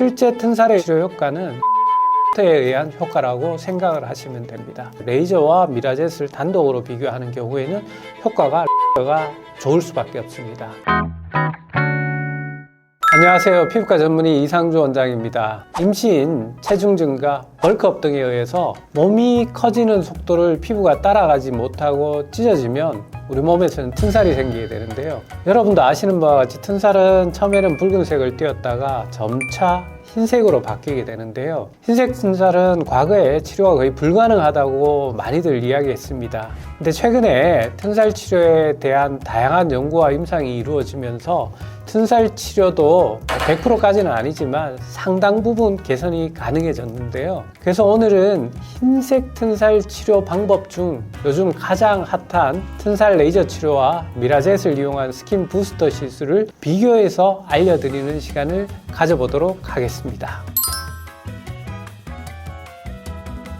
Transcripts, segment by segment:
실제 튼살의 치료 효과는 에 의한 효과라고 생각을 하시면 됩니다. 레이저와 미라젯을 단독으로 비교하는 경우에는 효과가 가 좋을 수밖에 없습니다. 안녕하세요. 피부과 전문의 이상주 원장입니다. 임신, 체중 증가, 벌크업 등에 의해서 몸이 커지는 속도를 피부가 따라가지 못하고 찢어지면 우리 몸에서는 튼살이 생기게 되는데요. 여러분도 아시는 바와 같이 튼살은 처음에는 붉은색을 띄었다가 점차 흰색으로 바뀌게 되는데요. 흰색 튼살은 과거에 치료가 거의 불가능하다고 많이들 이야기했습니다. 근데 최근에 튼살 치료에 대한 다양한 연구와 임상이 이루어지면서 튼살 치료도 100%까지는 아니지만 상당 부분 개선이 가능해졌는데요. 그래서 오늘은 흰색 튼살 치료 방법 중 요즘 가장 핫한 튼살 레이저 치료와 미라젯을 이용한 스킨 부스터 시술을 비교해서 알려드리는 시간을 가져보도록 하겠습니다.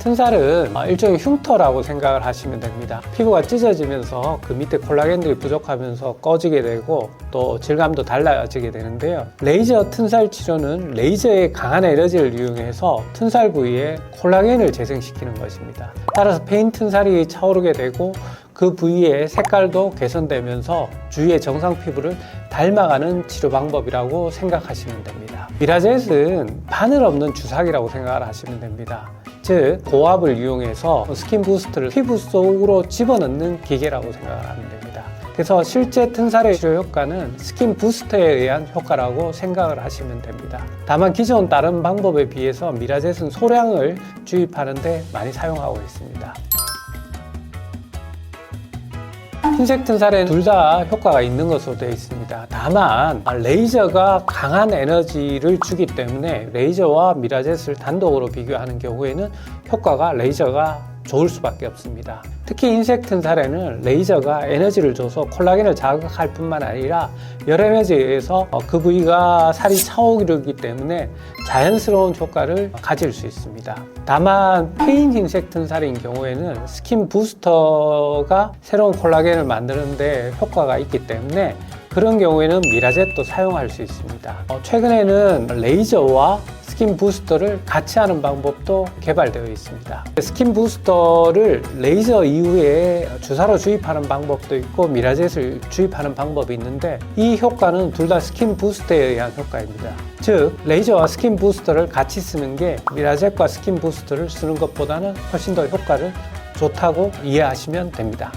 튼살은 일종의 흉터라고 생각을 하시면 됩니다. 피부가 찢어지면서 그 밑에 콜라겐들이 부족하면서 꺼지게 되고 또 질감도 달라지게 되는데요. 레이저 튼살 치료는 레이저의 강한 에너지를 이용해서 튼살 부위에 콜라겐을 재생시키는 것입니다. 따라서 페인 튼살이 차오르게 되고 그 부위의 색깔도 개선되면서 주위의 정상 피부를 닮아가는 치료 방법이라고 생각하시면 됩니다. 미라젯은 바늘 없는 주사기라고 생각을 하시면 됩니다. 즉 고압을 이용해서 스킨 부스트를 피부 속으로 집어넣는 기계라고 생각을 하면 됩니다. 그래서 실제 튼살의 치료 효과는 스킨 부스터에 의한 효과라고 생각을 하시면 됩니다. 다만 기존 다른 방법에 비해서 미라젯은 소량을 주입하는데 많이 사용하고 있습니다. 흰색 튼살에는 둘 다 효과가 있는 것으로 되어 있습니다. 다만 레이저가 강한 에너지를 주기 때문에 레이저와 미라젯을 단독으로 비교하는 경우에는 효과가 레이저가 좋을 수밖에 없습니다. 특히 흰색 튼살에는 레이저가 에너지를 줘서 콜라겐을 자극할 뿐만 아니라 열 에너지에 의해서 그 부위가 살이 차오르기 때문에 자연스러운 효과를 가질 수 있습니다. 다만 페인 흰색 튼살인 경우에는 스킨 부스터가 새로운 콜라겐을 만드는데 효과가 있기 때문에 그런 경우에는 미라젯도 사용할 수 있습니다. 어, 최근에는 레이저와 스킨 부스터를 같이 하는 방법도 개발되어 있습니다. 스킨 부스터를 레이저 이후에 주사로 주입하는 방법도 있고 미라젯을 주입하는 방법이 있는데 이 효과는 둘 다 스킨 부스터에 의한 효과입니다. 즉 레이저와 스킨 부스터를 같이 쓰는 게 미라젯과 스킨 부스터를 쓰는 것보다는 훨씬 더 효과를 좋다고 이해하시면 됩니다.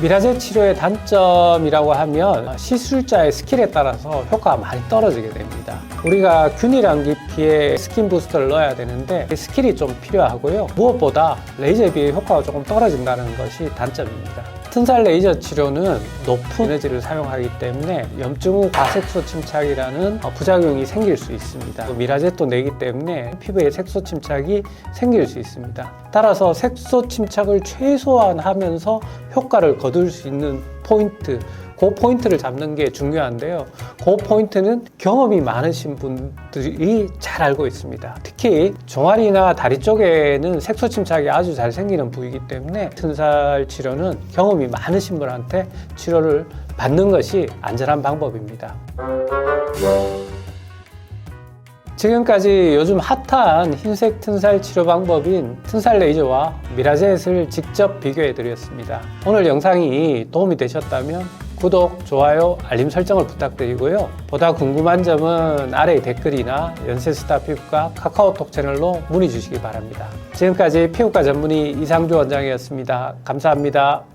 미라젯 치료의 단점이라고 하면 시술자의 스킬에 따라서 효과가 많이 떨어지게 됩니다. 우리가 균일한 깊이의 스킨 부스터를 넣어야 되는데 스킬이 좀 필요하고요. 무엇보다 레이저에 비해 효과가 조금 떨어진다는 것이 단점입니다. 튼살 레이저 치료는 높은 에너지를 사용하기 때문에 염증 후 과색소 침착이라는 부작용이 생길 수 있습니다. 미라젯도 내기 때문에 피부에 색소 침착이 생길 수 있습니다. 따라서 색소 침착을 최소화하면서 효과를 거둘 수 있는 포인트, 그 포인트를 잡는 게 중요한데요. 그 포인트는 경험이 많으신 분들이 잘 알고 있습니다. 특히 종아리나 다리 쪽에는 색소 침착이 아주 잘 생기는 부위이기 때문에 튼살 치료는 경험이 많으신 분한테 치료를 받는 것이 안전한 방법입니다. 지금까지 요즘 핫한 흰색 튼살 치료 방법인 튼살 레이저와 미라젯을 직접 비교해 드렸습니다. 오늘 영상이 도움이 되셨다면 구독, 좋아요, 알림 설정을 부탁드리고요. 보다 궁금한 점은 아래 댓글이나 연세스타 피부과 카카오톡 채널로 문의 주시기 바랍니다. 지금까지 피부과 전문의 이상주 원장이었습니다. 감사합니다.